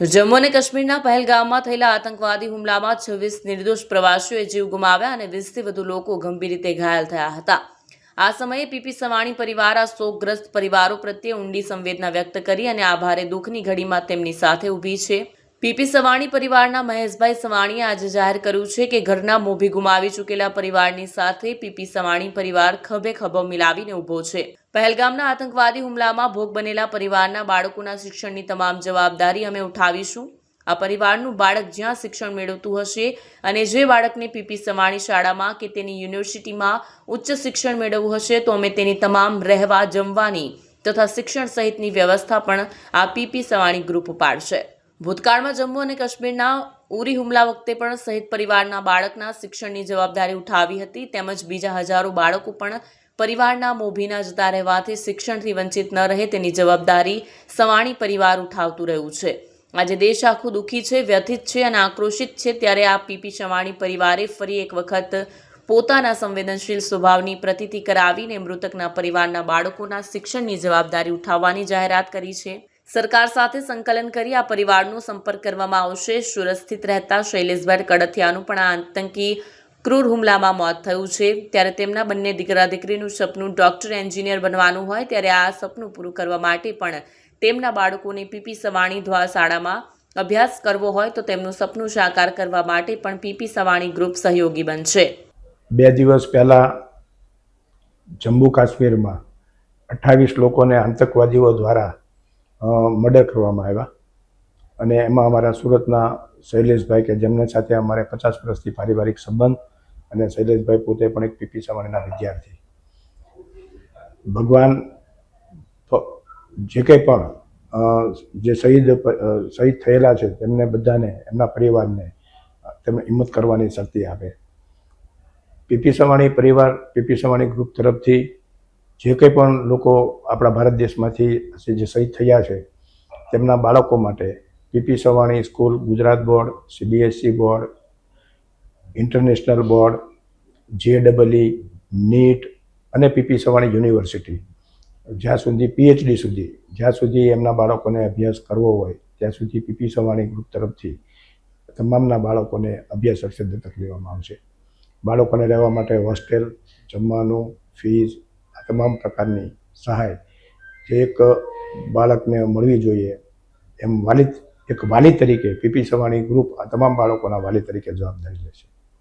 જમ્મુ અને કાશ્મીરના પહેલગામમાં થયેલા આતંકવાદી હુમલામાં છવ્વીસ નિર્દોષ પ્રવાસીઓએ જીવ ગુમાવ્યા અને વીસથી વધુ લોકો ગંભીર રીતે ઘાયલ થયા હતા. આ સમયે પીપી સવાણી પરિવાર આ શોકગ્રસ્ત પરિવારો પ્રત્યે ઊંડી સંવેદના વ્યક્ત કરી અને આ ભારે દુઃખની ઘડીમાં તેમની સાથે ઊભી છે. પીપી સવાણી પરિવારના મહેશભાઈ સવાણીએ આજે જાહેર કર્યું છે કે ઘરના મોભી ગુમાવી ચૂકેલા પરિવારની સાથે પીપી સવાણી પરિવાર ખભે ખભો મિલાવીને ઊભો છે. પહેલગામના આતંકવાદી હુમલામાં ભોગ બનેલા પરિવારના બાળકોના શિક્ષણની તમામ જવાબદારી અમે ઉઠાવીશું. આ પરિવારનું બાળક જ્યાં શિક્ષણ મેળવતું હશે અને જે બાળકને પીપી સવાણી શાળામાં કે તેની યુનિવર્સિટીમાં ઉચ્ચ શિક્ષણ મેળવવું હશે તો અમે તેની તમામ રહેવા જમવાની તથા શિક્ષણ સહિતની વ્યવસ્થા પણ આ પીપી સવાણી ગ્રુપ ઉપાડશે ભૂતકાળમાં જમ્મુ અને કાશ્મીરના ઉરી હુમલા વખતે પણ શહીદ પરિવારના બાળકના શિક્ષણની જવાબદારી ઉઠાવી હતી. તેમજ બીજા હજારો બાળકો પણ પરિવારના મોભીના જતા રહેવાથી શિક્ષણથી વંચિત ન રહે તેની જવાબદારી સવાણી પરિવાર ઉઠાવતું રહ્યું છે. આજે દેશ આખું દુઃખી છે, વ્યથિત છે અને આક્રોશિત છે ત્યારે આ પીપી સવાણી પરિવારે ફરી એક વખત પોતાના સંવેદનશીલ સ્વભાવની પ્રતિતિ કરાવીને મૃતકના પરિવારના બાળકોના શિક્ષણની જવાબદારી ઉઠાવવાની જાહેરાત કરી છે. સરકાર સાથે સંકલન કરી આ પરિવારનો સંપર્ક કરવામાં આવશે. સુરત સ્થિત રહેતા શૈલેષભાઈ કડથિયાનું પણ આ આતંકી ક્રૂર હુમલામાં મોત થયું છે. ત્યારે તેમના બંને દીકરા દીકરીનું સપનું ડોક્ટર એન્જિનિયર બનવાનું હોય ત્યારે આ સપનું પૂરું કરવા માટે પણ તેમના બાળકોને પીપી સવાણી દ્વારા શાળામાં અભ્યાસ કરવો હોય તો તેમનું સપનું સાકાર કરવા માટે પણ પીપી સવાણી ગ્રુપ સહયોગી બનશે. બે દિવસ પહેલાં જમ્મુ કાશ્મીરમાં અઠ્ઠાવીસ લોકોને આતંકવાદીઓ દ્વારા મર્ડર કરવામાં આવ્યા. અને એમાં અમારા સુરતના શૈલેષભાઈ કે જેમના સાથે અમારે પચાસ વર્ષથી પારિવારિક સંબંધ અને શૈલેષભાઈ પોતે પણ એક પીપી સવાણીના વિદ્યાર્થી. ભગવાન જે કંઈ પણ જે શહીદ શહીદ થયેલા છે તેમને બધાને, એમના પરિવારને તેમને હિંમત કરવાની શક્તિ આપે. પીપી સવાણી પરિવાર પીપી સવાણી ગ્રુપ તરફથી જે કંઈ પણ લોકો આપણા ભારત દેશમાંથી જે શહીદ થયા છે, તેમના બાળકો માટે PP Savani school, Gujarat board CBSE board, international board જે ડબલઈ નીટ અને પીપી સવાણી યુનિવર્સિટી. જ્યાં સુધી પીએચડી સુધી, જ્યાં સુધી એમના બાળકોને અભ્યાસ કરવો હોય, ત્યાં સુધી પીપી સવાણી ગ્રુપ તરફથી તમામના બાળકોને અભ્યાસ અક્ષર દત્તક લેવામાં આવશે. બાળકોને રહેવા માટે હોસ્ટેલ, જમવાનું, ફીસ તમામ પ્રકારની સહાય જે એક બાળકને મળવી જોઈએ, એમ વાલી, એક વાલી તરીકે પીપી સવાણી ગ્રુપ આ તમામ બાળકોના વાલી તરીકે જવાબદારી લેશે